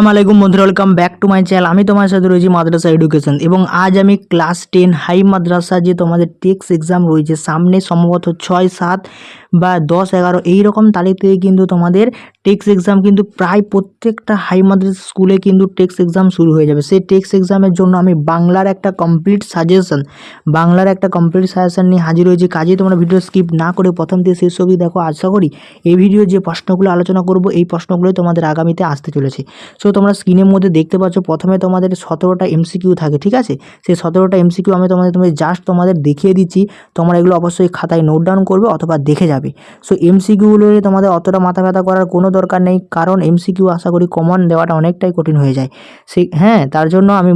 আসসালামু আলাইকুম বন্ধুরা welcome back to my channel আমি তোমার সাথে রয়েছি মাদ্রাসা এডুকেশন এবং আজ আমি ক্লাস টেন হাই মাদ্রাসা যে তোমাদের টেক্স এক্সাম রয়েছে, সামনে সম্ভবত ছয় সাত বা দশ এগারো এই রকম তারিখ থেকে কিন্তু তোমাদের টেক্স এক্সাম কিন্তু প্রায় প্রত্যেকটা হাই মাদ্রাসা স্কুলে কিন্তু টেক্স এক্সাম শুরু হয়ে যাবে। সেই টেক্স এক্সামের জন্য আমি বাংলার একটা কমপ্লিট সাজেশন বাংলার একটা কমপ্লিট সাজেশন নিয়ে হাজির হয়েছি। কাজে তোমরা ভিডিও স্কিপ না করে প্রথম থেকে শেষ অবধি দেখো। আশা করি এই ভিডিও যে প্রশ্নগুলো আলোচনা করব, এই প্রশ্নগুলোই তোমাদের আগামীতে আসতে চলেছে। সো তোমরা স্ক্রিনের মধ্যে দেখতে পাচ্ছ, প্রথমে তোমাদের সতেরোটা এমসিকিউ থাকে, ঠিক আছে? সেই সতেরোটা এমসিকিউ আমি তোমাদের তোমাদের জাস্ট তোমাদের দেখিয়ে দিচ্ছি। তোমরা এগুলো অবশ্যই খাতায় নোট ডাউন করবে অথবা দেখে যাবে। সো এমসিকিউগুলো তোমাদের অতটা মাথা ব্যথা করার কোনো দরকার নেই, কারণ এমসিকিউ আশা করি কমন দেওয়াটা অনেকটাই কঠিন হয়ে যায়। সেই হ্যাঁ তার জন্য আমি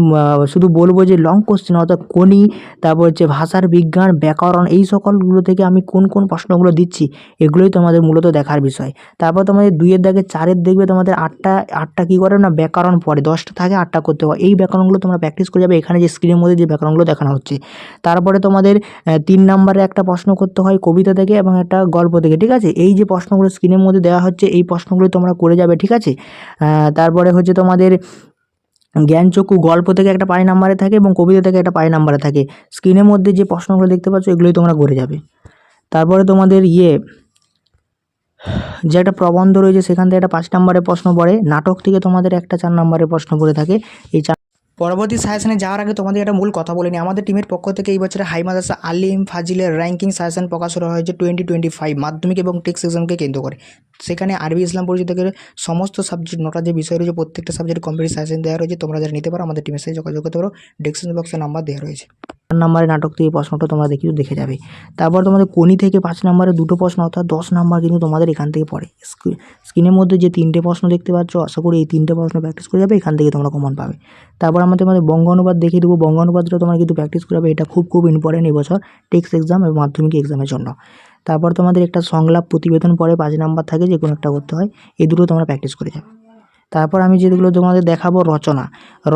শুধু বলব যে লং কোশ্চেন অর্থাৎ কোনি তারপর হচ্ছে ভাষার বিজ্ঞান, ব্যাকরণ, এই সকলগুলো থেকে আমি কোন কোন প্রশ্নগুলো দিচ্ছি, এগুলোই তোমাদের মূলত দেখার বিষয়। তারপর তোমাদের দুইয়ের দাগে চারের দেখবে তোমাদের আটটা আটটা কী করে না, ব্যাকরণ পড়ে, দশটা থাকে, আটটা করতে হয়। এই ব্যাকরণগুলো তোমরা প্র্যাকটিস করে যাবে, এখানে যে স্ক্রিনের মধ্যে যে ব্যাকরণগুলো দেখানো হচ্ছে। তারপরে তোমাদের তিন নম্বরে একটা প্রশ্ন করতে হয় কবিতা থেকে এবং একটা গল্প থেকে, ঠিক আছে? এই যে প্রশ্নগুলো স্ক্রিনের মধ্যে দেওয়া হচ্ছে, এই প্রশ্নগুলো তোমরা করে যাবে, ঠিক আছে? তারপরে হচ্ছে তোমাদের জ্ঞানচক্ষু গল্প থেকে একটা পাই নাম্বারে থাকে এবং কবিতা থেকে একটা পাই নাম্বারে থাকে। স্ক্রিনের মধ্যে যে প্রশ্নগুলো দেখতে পাচ্ছ, এগুলোই তোমরা করে যাবে। তারপরে তোমাদের ইয়ে যে একটা প্রবন্ধ রয়েছে, সেখান থেকে একটা পাঁচ নম্বরের প্রশ্ন পড়ে। নাটক থেকে তোমাদের একটা চার নম্বরের প্রশ্ন পড়ে থাকে। এই চার পরবর্তী সাজেশনে যাওয়ার আগে তোমাদের একটা মূল কথা বলে নিই। আমাদের টিমের পক্ষ থেকে এই বছরে হাই মাদ্রাসা আলিম ফাজিলের র্যাঙ্কিং সাজেশন প্রকাশ করা হয়েছে টোয়েন্টি টোয়েন্টি ফাইভ মাধ্যমিক এবং টেক্স এক্সামকে কেন্দ্র করে। সেখানে আরবি, ইসলাম পরিচিত সমস্ত সাবজেক্ট নটা যে বিষয় রয়েছে, প্রত্যেকটা সাবজেক্ট কমপ্লিট সাজেশন দেওয়া রয়েছে। তোমরা যারা নিতে পারো, আমাদের টিমের সাথে যোগাযোগ করতে পারো। ডেসক্রিপশন বক্সে নাম্বার দেওয়া রয়েছে। চার নম্বরের নাটক থেকে প্রশ্নটা তোমরা দেখি দেখে যাবে। তারপর তোমাদের কোনি থেকে পাঁচ নম্বরে দুটো প্রশ্ন, অর্থাৎ দশ নাম্বার কিন্তু তোমাদের এখান থেকে পড়ে। স্ক্রি- স্ক্রিনের মধ্যে যে তিনটে প্রশ্ন দেখতে পাচ্ছ, আশা করি এই তিনটে প্রশ্ন প্র্যাকটিস করে যাবে, এখান থেকে তোমরা কমন পাবে। তারপর আমাদের তোমাদের বঙ্গ অনুবাদ দেখিয়ে দেবো। বঙ্গ অনুবাদটা তোমরা কিন্তু প্র্যাকটিস করে যাবে এটা খুব খুব ইম্পর্টেন্ট এবছর টেক্সট এক্সাম এবং মাধ্যমিক এক্সামের জন্য। তারপর তোমাদের একটা সংলাপ প্রতিবেদন পরে পাঁচ নাম্বার থাকে যে কোনো একটা করতে হয়, এই দুটো তোমরা প্র্যাকটিস করে যাবে। তারপর আমি যেগুলো তোমাদের দেখাবো, রচনা।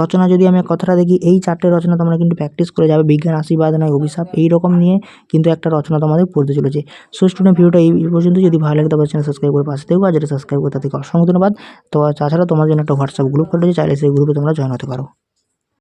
রচনা যদি আমি কথাটা দেখি, এই চারটে রচনা তোমরা কিন্তু প্র্যাকটিস করে যাবে। বিজ্ঞান, আশীর্বাদ নয় অভিশাপ এই রকম নিয়ে কিন্তু একটা রচনা তোমাদের পড়তে চলেছে। সো স্টুডেন্ট ভিডিওটা এই পর্যন্ত। যদি ভালো লাগে, তবে চ্যানেল সাবস্ক্রাইব করে পাশে থেকেও আর যেটা সাবস্ক্রাইব করে, তাদেরকে অসংখ্য ধন্যবাদ। তো তাছাড়া তোমার জন্য একটা হোয়াটসঅ্যাপ গ্রুপ রয়েছে। চাইলে সেই গ্রুপে তোমরা জয়েন হতে পারো।